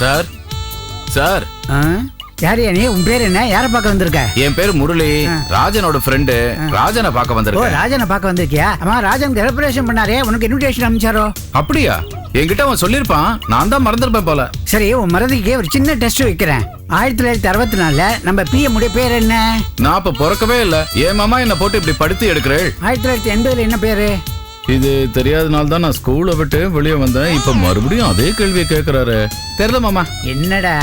Sir sir? யாரையா நீ? உன் பேர் என்ன? யாரை பார்க்க வந்திருக்க? என் பேரு முரளி. ராஜனோட ஃப்ரெண்டு ராஜனை பார்க்க வந்திருக்கேன் ராஜனை பார்க்க வந்திருக்கியா? அம்மா ராஜன் செலிப்ரேஷன் பண்ணாரே. உனக்கு இன்விடேஷன் அனுப்பிச்சாரோ அப்படியா? என்கிட்ட அவன் சொல்லியிருப்பான். நான் தான் மறந்துருப்பேன் போல. சரி உன் மறதிக்கு ஒரு சின்ன டெஸ்ட் வைக்கிறேன். ஆயிரத்தி தொள்ளாயிரத்தி அறுபத்தி நாலுல நம்ம பிஎம் உடைய பேர் என்ன? நான் அப்ப பிறக்கவே இல்ல. ஏன் மாமா என்ன போட்டு இப்படி படுத்து எடுக்கிறேன் ஆயிரத்தி தொள்ளாயிரத்தி எண்பதுல என்ன பேரு? இது தெரியாதனால தான் நான் ஸ்கூலை விட்டு வெளியே வந்தேன். இப்ப மறுபடியும் அதே கேள்வியை கேக்குறாரு. தெரியல மாமா. என்னடா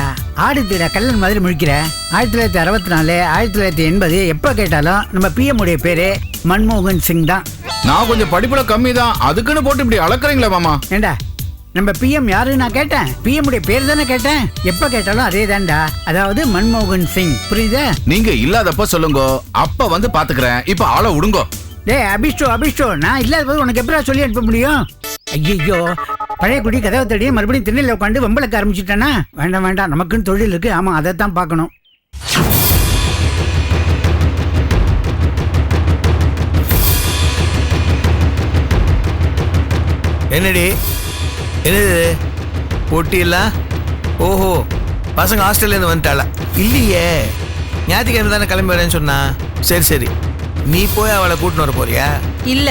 ஆடு தீட கல்லன் மாதிரி முழிக்கிற? ஆயிரத்தி தொள்ளாயிரத்தி அறுபத்தி நாலு ஆயிரத்தி தொள்ளாயிரத்தி எண்பது எப்போ கேட்டாலும் நம்ம பிஎம் உடைய பேரு மன்மோகன் சிங் தான். நான் கொஞ்சம் படிப்புல கம்மி தான் அதுக்குன்னு போட்டு இப்படி அளக்குறீங்களா மாமா. ஏண்டா நம்ம பிஎம் யாரு நான் கேட்டேன். பிஎம் உடைய பேர் தானே கேட்டேன். எப்ப கேட்டாலும் அதே தான்டா. அதாவது மன்மோகன் சிங். புரியுதா? நீங்க இல்லாதப்ப சொல்லுங்க. அப்ப வந்து பாத்துக்கிறேன். இப்ப ஆளை விடுங்கோ டேய் அபிஷ்டோ அபிஷ்டோ நான் இல்லாத போது உனக்கு எப்படா சொல்லி அனுப்ப முடியும்? ஐயோ பழைய குடி கதவை தடி மறுபடியும் திண்ணையில் உட்காந்து வம்பளக்க ஆரம்பிச்சிட்டானா வேண்டாம் வேண்டாம். நமக்குன்னு தொழில் இருக்கு. ஆமா அதை தான் பார்க்கணும். என்னடி? என்னது? போட்டியெல்லாம் ஓஹோ. பசங்க ஹாஸ்டல்லேருந்து வந்துட்டாள? இல்லையே. ஞாயிற்றுக்கிழமை தானே கிளம்பி வரேன்னு சொன்னா? சரி சரி. நீ போய் அவளை கூட்டின்னு வர போறியா? இல்ல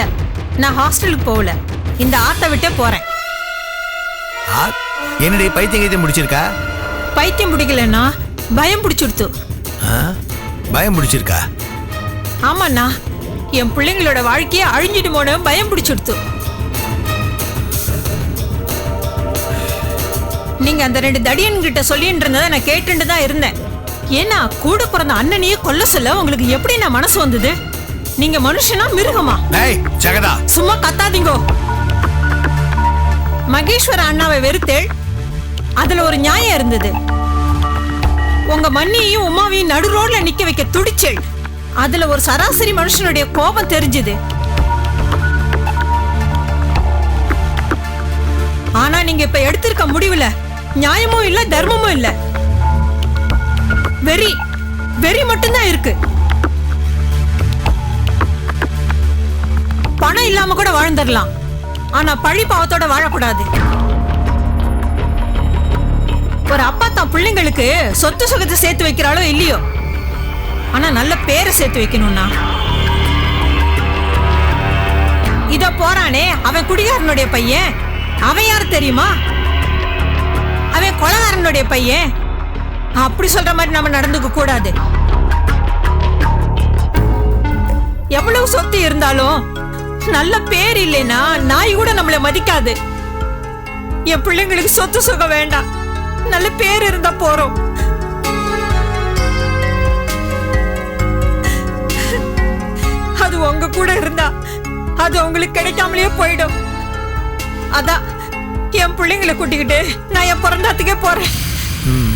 நான் ஹாஸ்டலுக்கு போகல. இந்த ஆட்டை விட்டே போறேன். ஆ என்னடி பைத்தியம் கீத்தியம் முடிச்சிருக்கா பைத்தியம் பிடிக்கலன்னா பயம் பிடிச்சிடுத்து. ஆ பயம் பிடிச்சிருக்கா? ஆமாண்ணா என் பிள்ளைங்களோட வாழ்க்கையை அழிஞ்சிடுமோன்னு பயம் பிடிச்சிடுத்து. நீங்க அந்த ரெண்டு தடியன் கிட்ட சொல்லிட்டு இருந்ததை நான் கேட்டுட்டு தான் இருந்தேன். ஏன்னா கூட பிறந்த அண்ணனையே கொல்ல சொல்ல உங்களுக்கு எப்படி நான் மனசு வந்தது? நீங்க மனுஷனா மிருகமா? டேய் ஜெகதா. சும்மா கத்தாதீங்கோ. மகேஸ்வர அண்ணாவை வெறுத்தேள். அதுல ஒரு நியாயம் இருந்தது. உங்க மண்ணியையும் உமாவையும் நடு ரோட்ல நிக்க வைக்க துடிச்சேள். அதுல ஒரு சராசரி மனுஷனுடைய கோபம் தெரிஞ்சுது. ஆனா நீங்க இப்ப எடுத்திருக்க முடிவுல நியாயமும் இல்ல தர்மமும் இல்ல. வெறி வெறி மட்டும்தான் இருக்கு. பணம் இல்லாம கூட வாழ்ந்துடலாம். ஆனா பழி பாவத்தோட வாழக்கூடாது. ஒரு அப்பா தான் பிள்ளைங்களுக்கு சொத்து சுகத்தை சேர்த்து வைக்கிறாளோ இல்லையோ? ஆனா நல்ல பேரை சேர்த்து வைக்கணும்னா? இத போறானே அவன் குடிகாரனுடைய பையன். அவன் யார் தெரியுமா? அவன் கொலகாரனுடைய பையன். அப்படி சொல்ற மாதிரி நம்ம நடந்துக்க கூடாது. எவ்வளவு சொத்து இருந்தாலும் நல்ல பேர் இல்லைன்னா நாய் கூட நம்மள மதிக்காது. என் பிள்ளைங்களுக்கு சொத்து சுகம் வேண்டாம். நல்ல பேர் இருந்தா போறோம். அது உங்க கூட இருந்தா அது உங்களுக்கு கிடைக்காமலே போயிடும். அதான் என் பிள்ளைங்களை கூட்டிக்கிட்டு நான் என் பிறந்தாத்துக்கே போறேன். ம்.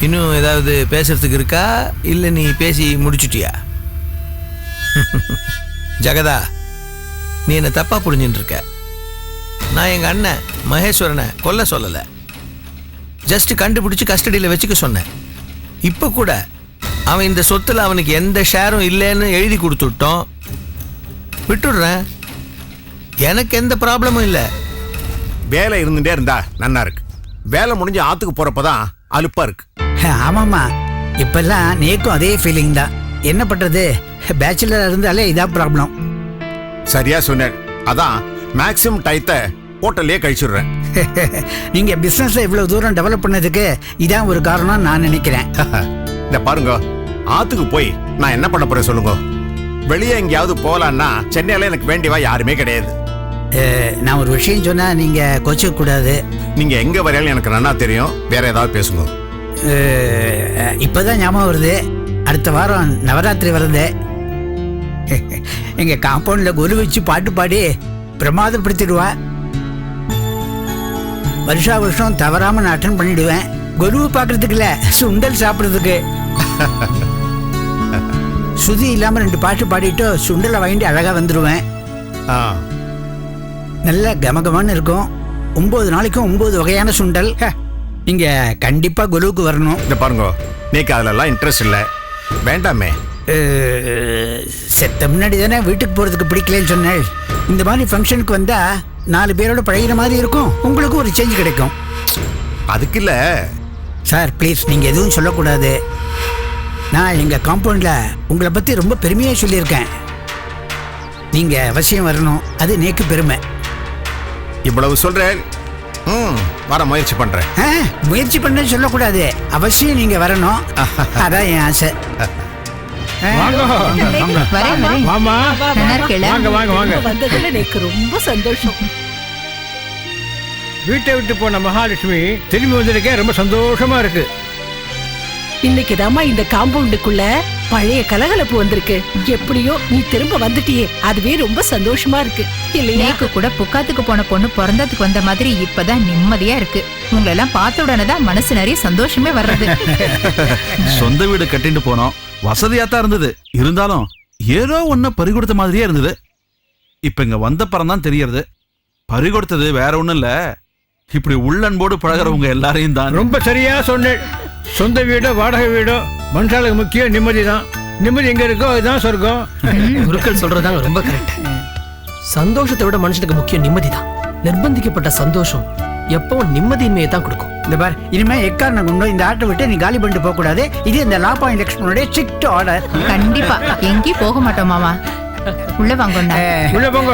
இன்னும் ஏதாவது பேசுறதுக்கு இருக்கா? இல்லை நீ பேசி முடிச்சுட்டியா? ஜெகதா நீ என்ன தப்பா புரிஞ்சுட்டு இருக்க நான் எங்க அண்ணன் மகேஸ்வரனை கொல்ல சொல்லலை. ஜஸ்ட் கண்டுபிடிச்சு கஸ்டடியில் வச்சுக்க சொன்னேன். இப்போ கூட அவன் இந்த சொத்துல அவனுக்கு எந்த ஷேரும் இல்லைன்னு எழுதி கொடுத்துட்டோம். விட்டுடுறேன். எனக்கு எந்த ப்ராப்ளமும் இல்லை. வேலை இருந்துட்டே இருந்தா நன்னா இருக்கு. வேலை முடிஞ்சு ஆத்துக்கு போறப்பதான் அலுப்பா இருக்கு. ஆமாம்மா. இப்பெல்லாம் நேக்கும் அதே ஃபீலிங் தான். என்ன பண்றது? பேச்சுலர் இருந்தாலே இதான் ப்ராப்ளம் சரியா சொன்னேன் அதான் மேக்ஸிமம் டயத்தை ஹோட்டல்லே கழிச்சிடுறேன். நீங்க பிசினஸ்ல இவ்வளவு தூரம் டெவலப் பண்ணதுக்கு இதான் ஒரு காரணம் நான் நினைக்கிறேன். இந்த பாருங்க ஆத்துக்கு போய் நான் என்ன பண்ண போறேன் சொல்லுங்க. வெளியே எங்கேயாவது போலான்னா சென்னையில எனக்கு வேண்டியவா யாருமே கிடையாது. நான் ஒரு விஷயம் சொன்னா நீங்க கோச்சிக்க கூடாது. நீங்க எங்க வரையாலும் எனக்கு நன்னா தெரியும். வேற ஏதாவது பேசுங்க. இப்பதான் ஞாபகம் வருது. அடுத்த வாரம் நவராத்திரி வருது எங்க காம்பவுண்ட்ல கொலு வச்சு பாட்டு பாடி பிரமாதப்படுத்திடுவா. வருஷா வருஷம் தவறாம நான் அட்டன் பண்ணிடுவேன். கொலுவு பார்க்கறதுக்கு இல்ல சுண்டல் சாப்பிடுறதுக்கு. சுதி இல்லாம ரெண்டு பாட்டு பாடிட்டு சுண்டலை வாங்கிட்டு அழகா வந்துடுவேன் ஆ, நல்ல கமகமான்னு இருக்கும். ஒன்பது நாளைக்கும் ஒன்பது வகையான சுண்டல். நீங்க கண்டிப்பா குருவுக்கு வரணும். இந்த பாருங்க நீக்கு அதுல எல்லாம் இன்ட்ரெஸ்ட் இல்ல. வேண்டாமே. செத்த முன்னாடி தானே? வீட்டுக்கு போறதுக்கு பிடிக்கலன்னு சொன்னேன். இந்த மாதிரி ஃபங்க்ஷனுக்கு வந்தா நாலு பேரோட பழகிற மாதிரி இருக்கும். உங்களுக்கும் ஒரு சேஞ்ச் கிடைக்கும். அதுக்கு இல்ல. சார் ப்ளீஸ் நீங்கள் எதுவும் சொல்லக்கூடாது. நான் எங்கள் காம்பவுண்டில் உங்களை பற்றி ரொம்ப பெருமையாக சொல்லியிருக்கேன். நீங்கள் அவசியம் வரணும். அது நேக்கு பெருமை. இவ்வளவு சொல்றேன். ம் வர முயற்சி பண்றேன். ஆ, முயற்சி பண்ண சொல்லக்கூடாது. அவசியம் நீங்கள் வரணும். அதான் என் ஆசை. எனக்கு ரொம்ப சந்தோஷம் வீட்டை விட்டு போன மகாலட்சுமி திரும்பி வந்திருக்கேன் ரொம்ப சந்தோஷமா இருக்கு. இன்னைக்கு இந்த காம்பவுண்டுக்குள்ள பழைய கலகலப்பு வந்திருக்கு. எப்படியோ நீ திரும்ப வந்துட்டியே. அதுவே ரொம்ப சந்தோஷமா இருக்கு. இல்லையா? நேக்கு கூட புக்காத்துக்கு போன பொண்ணு பிறந்ததுக்கு வந்த மாதிரி இப்பதான் நிம்மதியா இருக்கு. உங்களை எல்லாம் பார்த்த உடனே தான் மனசு நிறைய சந்தோஷமே வர்றது. சொந்த வீடு கட்டிட்டு போனோம். வசதியா தான் இருந்தது. இருந்தாலும் ஏதோ ஒண்ணு பறிகொடுத்த மாதிரியே இருந்தது. இப்ப இங்க வந்த பரம் தான் தெரியறது. பறிகொடுத்தது வேற ஒண்ணும் இல்ல. இப்படி உள்ளன்போடு பழகுறவங்க எல்லாரையும் தான். ரொம்ப சரியா சொன்னேன். சொந்த வீடோ வாடகை வீடோ மனுஷாளுக்கு முக்கியம் நிம்மதி தான். நிம்மதி எங்க இருக்கோ அதுதான் சொர்க்கம். குருக்கள் சொல்றதாங்க ரொம்ப கரெக்ட் சந்தோஷத்தை விட மனுஷனுக்கு முக்கியம் நிம்மதி தான். நிர்பந்திக்கப்பட்ட சந்தோஷம் எப்பவும் நிம்மதியின்மையை தான் கொடுக்கும். இந்த பார் இனிமே எக்காரணம் கொண்டு இந்த ஆட்டை விட்டு நீ காலி பண்ணிட்டு போக கூடாது இது இந்த லா பாயிண்ட் எக்ஸ்பனுடைய ஸ்ட்ரிக்ட் ஆர்டர். கண்டிப்பா. எங்கேயும் போக மாட்டோம் மாமா. உள்ள வாங்கண்ணா உள்ள போங்க.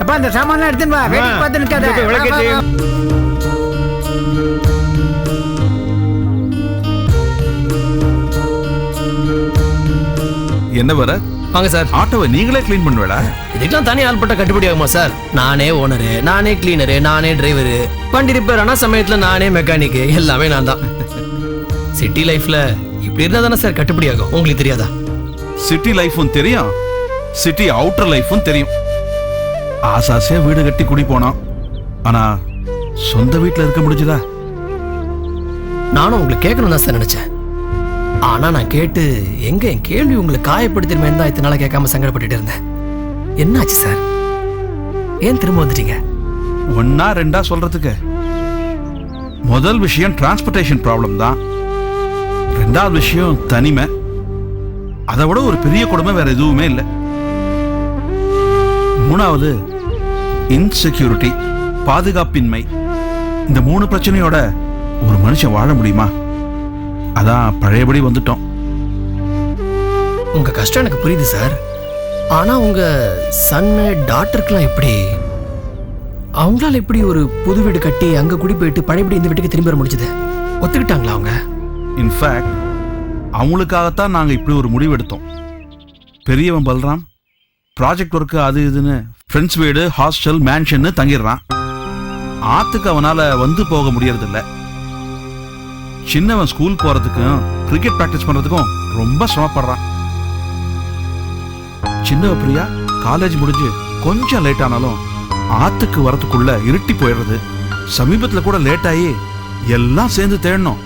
அப்ப அந்த சாமான்லாம் எடுத்துன்னு வா. வேடிக்கை பார்த்து நிக்காத என்ன வர வாங்க சார். ஆட்டோவை நீங்களே க்ளீன் பண்ணுவேடா. இதுக்கெல்லாம் தனி ஆள்பட்ட கட்டுப்படி ஆகுமா சார்? நானே ஓனரு நானே கிளீனரு நானே டிரைவரு வண்டி ரிப்பேர் ஆனா சமயத்துல நானே மெக்கானிக்கு எல்லாமே நான் தான். சிட்டி லைஃப்ல இப்படி இருந்தா தானே சார் கட்டுப்படி ஆகும்? உங்களுக்கு தெரியாதா? சிட்டி லைஃபும் தெரியும். சிட்டி அவுட்டர் லைஃபும் தெரியும். ஆசாசியா வீடு கட்டி குடி போனோம் ஆனா சொந்த வீட்டுல இருக்க முடிஞ்சுதா? நானும் உங்களை கேட்கணும் தான் சார் நினைச்சேன். ஆனா நான் கேட்டு எங்க என் கேள்வி உங்களை காயப்படுத்திருமே தான் இத்தனை நாளாக கேட்காம சங்கடப்பட்டுட்டு இருந்தேன். என்னாச்சு சார்? ஏன் திரும்ப வந்துட்டீங்க? ஒன்னா ரெண்டா சொல்றதுக்கு. முதல் விஷயம் டிரான்ஸ்போர்ட்டேஷன் ப்ராப்ளம் தான். ரெண்டாவது விஷயம் தனிமை. அதை விட ஒரு பெரிய கொடுமை வேற எதுவுமே இல்லை. மூணாவது இன்செக்யூரிட்டி பாதுகாப்பின்மை. இந்த மூணு பிரச்சனையோட ஒரு மனுஷன் வாழ முடியுமா? அதான் பழையபடி வந்துட்டோம். உங்க கஷ்டம் எனக்கு புரியுது சார். ஆனா உங்க சன்னு டாக்டருக்குலாம் எப்படி? அவங்களால எப்படி ஒரு புது வீடு கட்டி அங்க குடி போயிட்டு பழையபடி இந்த வீட்டுக்கு திரும்பி வர முடிஞ்சது? ஒத்துக்கிட்டாங்களா அவங்க? இன்ஃபேக்ட் அவங்களுக்காகத்தான் நாங்க இப்படி ஒரு முடிவு எடுத்தோம். பெரியவன் பல்ராம் ப்ராஜெக்ட் ஒர்க்கு அது இதுன்னு ஃப்ரெண்ட்ஸ் வீடு ஹாஸ்டல் மேன்ஷன்னு தங்கிடுறான். ஆத்துக்கு அவனால வந்து போக முடியறதில்ல. சின்னவன் ஸ்கூல் போறதுக்கும் கிரிக்கெட் பிராக்டிஸ் பண்றதுக்கும் ரொம்ப சிரமப்படுறான். சின்னவ பிரியா காலேஜ் முடிஞ்சு கொஞ்சம் லேட் ஆனாலும் ஆத்துக்கு வரத்துக்குள்ள இருட்டி போயிடுறது. சமீபத்துல கூட லேட் ஆகி எல்லாம் சேர்ந்து தேடணும்.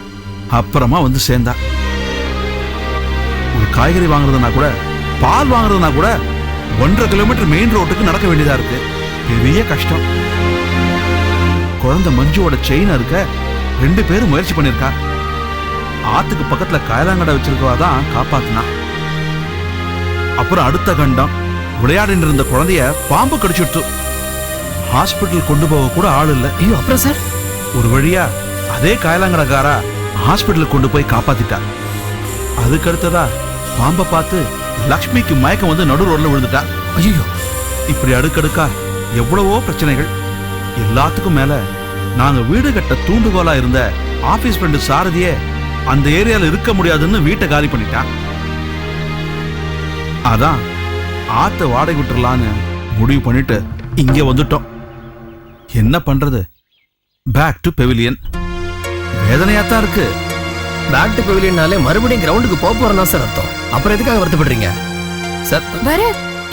அப்புறமா வந்து சேர்ந்தா. ஒரு காய்கறி வாங்குறதுனா கூட பால் வாங்குறதுனா கூட ஒன்றரை கிலோமீட்டர் மெயின் ரோட்டுக்கு நடக்க வேண்டியதா இருக்கு. பெரிய கஷ்டம். குழந்தை மஞ்சுவோட செயின் இருக்க ரெண்டு பேரும் முயற்சி பண்ணிருக்கா ஆத்துக்கு பக்கத்துல காயலாங்கடை வச்சிருக்கவா தான் காப்பாத்தினா அப்புறம் அடுத்த கண்டம் விளையாடிட்டு இருந்த குழந்தைய பாம்பு கடிச்சுட்டு ஹாஸ்பிட்டல் கொண்டு போக கூட ஆள் இல்ல. ஐயோ அப்புறம் சார்? ஒரு வழியா அதே காயலாங்கடக்காரா ஹாஸ்பிட்டலுக்கு கொண்டு போய் காப்பாத்திட்டா அதுக்கு அடுத்ததா பாம்பை பார்த்து லக்ஷ்மிக்கு மயக்கம் வந்து நடு ரோட்ல விழுந்துட்டா. ஐயோ இப்படி அடுக்கடுக்கா எவ்வளவோ பிரச்சனைகள். எல்லாத்துக்கும் மேல நாங்க வீடு கட்ட தூண்டுகோலா இருந்த ஆபீஸ் ஃப்ரெண்டு சாரதியே அந்த ஏரியால இருக்க முடியாதுன்னு வீட்டை காலி பண்ணிட்டான். அதான் ஆத்த வாடகை விட்டுறலான்னு முடிவு பண்ணிட்டு இங்க வந்துட்டோம். என்ன பண்றது? பேக் டு பெவிலியன் வேதனையா தான் இருக்கு. பேக் டு பெவிலியனாலே மறுபடியும் கிரவுண்டுக்கு போக போறேன்னா சார் அர்த்தம். அப்புறம் எதுக்காக வருத்தப்படுறீங்க? சார் வர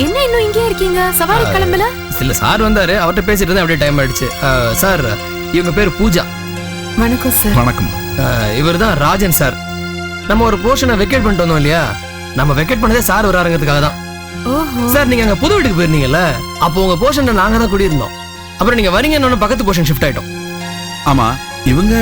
என்ன இன்னும் இங்கே இருக்கீங்க? சவாரி கிளம்பல? இல்ல சார் வந்தாரு. அவர்கிட்ட பேசிட்டு இருந்தேன் அப்படியே டைம் ஆயிடுச்சு. சார் இவங்க பேர் பூஜா. வணக்கம் சார். வணக்கம். இவர் தான் ராஜன் சார். நம்ம ஒரு போர்ஷனை வெக்கேட் பண்ணிட்டு வந்தோம் இல்லையா? நம்ம வெக்கேட் பண்ணதே சார் வராருங்கிறதுக்காக தான். ஓஹோ. சார் நீங்க அங்க புது வீட்டுக்கு போயிருந்தீங்கல்ல? அப்போ உங்க போர்ஷன்ல நாங்க தான் குடியிருந்தோம். அப்புறம் நீங்க வரீங்கன்னு பக்கத்து போர்ஷன் ஷிஃப்ட் ஆயிட்டோம். ஆமா இவங்க